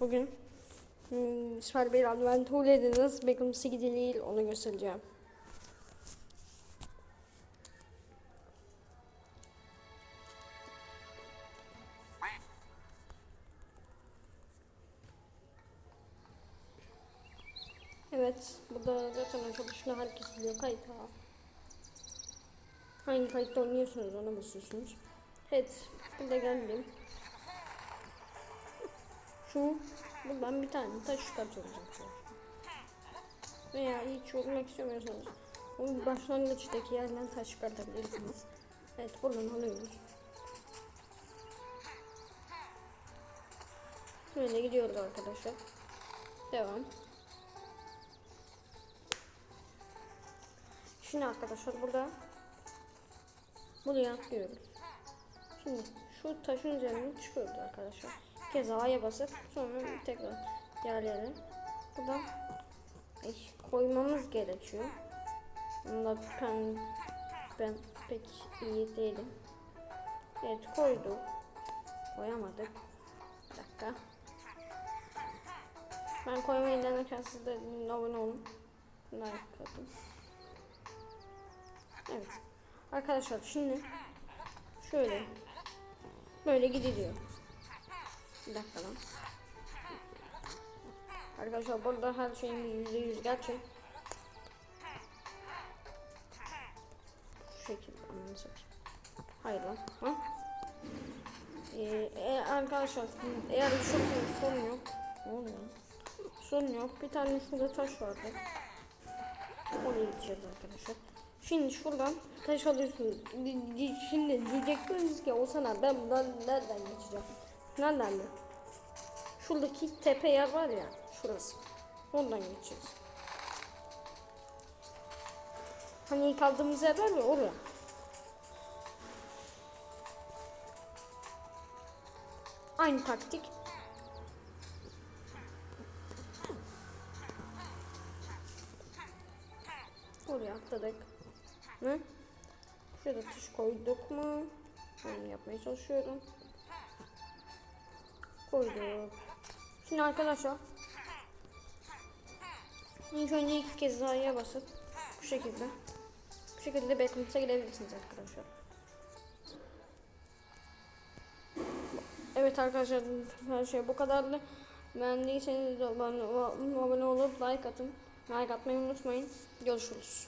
Bugün hmm, Süper bir Adventure'de nasıl bakımsı gidilir onu göstereceğim. Evet, bu da zaten arkadaşına herkes biliyor kayıt ha. Hangi kayıtta oynuyorsunuz ona basıyorsunuz. Evet, burada geldim. Şu buradan bir tane taş arkadaşlar. Veya hiç olmak istemiyorsanız bu başlangıçtaki yerden taş çıkartabilirsiniz. Evet buradan alıyoruz. Böyle gidiyoruz arkadaşlar. Devam. Şimdi arkadaşlar burada buraya atlıyoruz. Şimdi şu taşın üzerine çıkıyoruz arkadaşlar. Kez A'ya basıp sonra tekrar yerlere buradan ay, koymamız gerekiyor. Bunda ben, ben pek iyi değilim. Evet koyduk. Koyamadık. Bir dakika. Ben koymayı denerken siz de abone olun. Like atın. Evet. Arkadaşlar şimdi şöyle böyle gidiliyor. Bir dakika lan. Arkadaşlar burada her şeyin yüzde yüz gerçek. Şu şekilde satayım. Hayır lan. Ha? Ee, e, arkadaşlar eğer bir şey sorun yok. Ne oluyor? Sorun yok. Bir tane şurada taş vardı. Oraya gideceğiz arkadaşlar. Şimdi şuradan taş alıyorsunuz. Di- di- Şimdi diyeceksiniz ki o sana ben buradan nereden geçeceğim? Nereden mi? Şuradaki tepe yer var ya şurası. Ondan geçeceğiz. Hani ilk aldığımız yer var ya oraya. Aynı taktik. Oraya atladık. Ne? Şurada tuş koyduk mu? Onu yapmaya çalışıyorum. Koyduk. Şimdi arkadaşlar ilk önce iki kez A'ya basıp bu şekilde bu şekilde backlink'e girebilirsiniz arkadaşlar. Evet arkadaşlar her şey bu kadardı. Beğendiyseniz abone olup like atın. Like atmayı unutmayın. Görüşürüz.